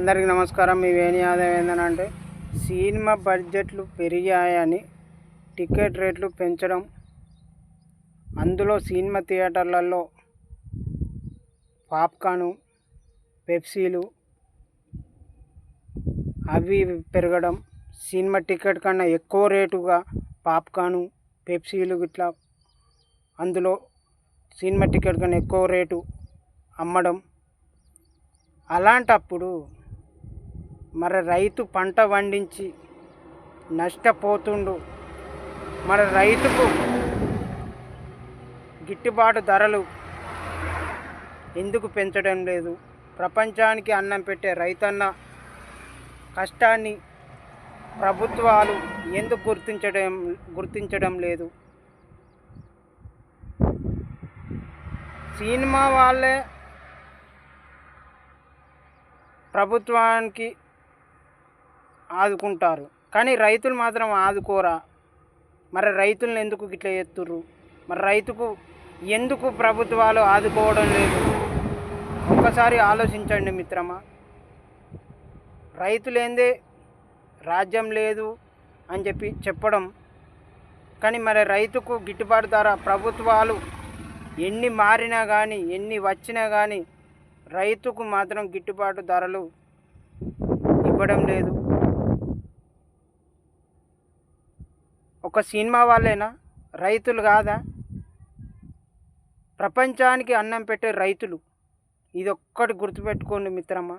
అందరికీ నమస్కారం. మీ వేణి ఆదాయం ఏంటంటే సినిమా బడ్జెట్లు పెరిగాయని టికెట్ రేట్లు పెంచడం అందులో సినిమా థియేటర్లలో పాప్కాను పెప్సీలు అవి పెరగడం సినిమా టికెట్ కన్నా ఎక్కువ రేటుగా పాప్కాను పెప్సీలు ఇట్లా అందులో సినిమా టికెట్ కన్నా ఎక్కువ రేటు అమ్మడం. అలాంటప్పుడు మరి రైతు పంట పండించి నష్టపోతుండు. మరి రైతుకు గిట్టుబాటు ధరలు ఎందుకు పెంచడం లేదు? ప్రపంచానికి అన్నం పెట్టే రైతన్న కష్టాన్ని ప్రభుత్వాలు ఎందుకు గుర్తించడం గుర్తించడం లేదు? సినిమా వాళ్ళే ప్రభుత్వానికి ఆదుకుంటారు. కానీ రైతులు మాత్రం ఆదుకోరా. మరి రైతులను ఎందుకు ఇట్లా ఎత్తుర్రు మరి రైతుకు ఎందుకు ప్రభుత్వాలు ఆదుకోవడం లేదు? ఒక్కసారి ఆలోచించండి మిత్రమా. రైతులేందే రాజ్యం లేదు అని చెప్పి చెప్పడం. కానీ మరి రైతుకు గిట్టుబాటు ధర ప్రభుత్వాలు ఎన్ని మారినా కానీ ఎన్ని వచ్చినా కానీ రైతుకు మాత్రం గిట్టుబాటు ధరలు ఇవ్వడం లేదు. ఒక సినిమా వాళ్ళేనా? రైతులు కాదా? ప్రపంచానికి అన్నం పెట్టే రైతులు. ఇది ఒక్కటి గుర్తుపెట్టుకోండి మిత్రమా.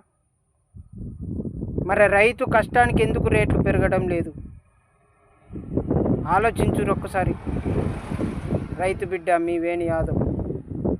మరి రైతు కష్టానికి ఎందుకు రేట్లు పెరగడం లేదు? ఆలోచించురు ఒక్కసారి. రైతు బిడ్డ మీ వేణి యాదవ్.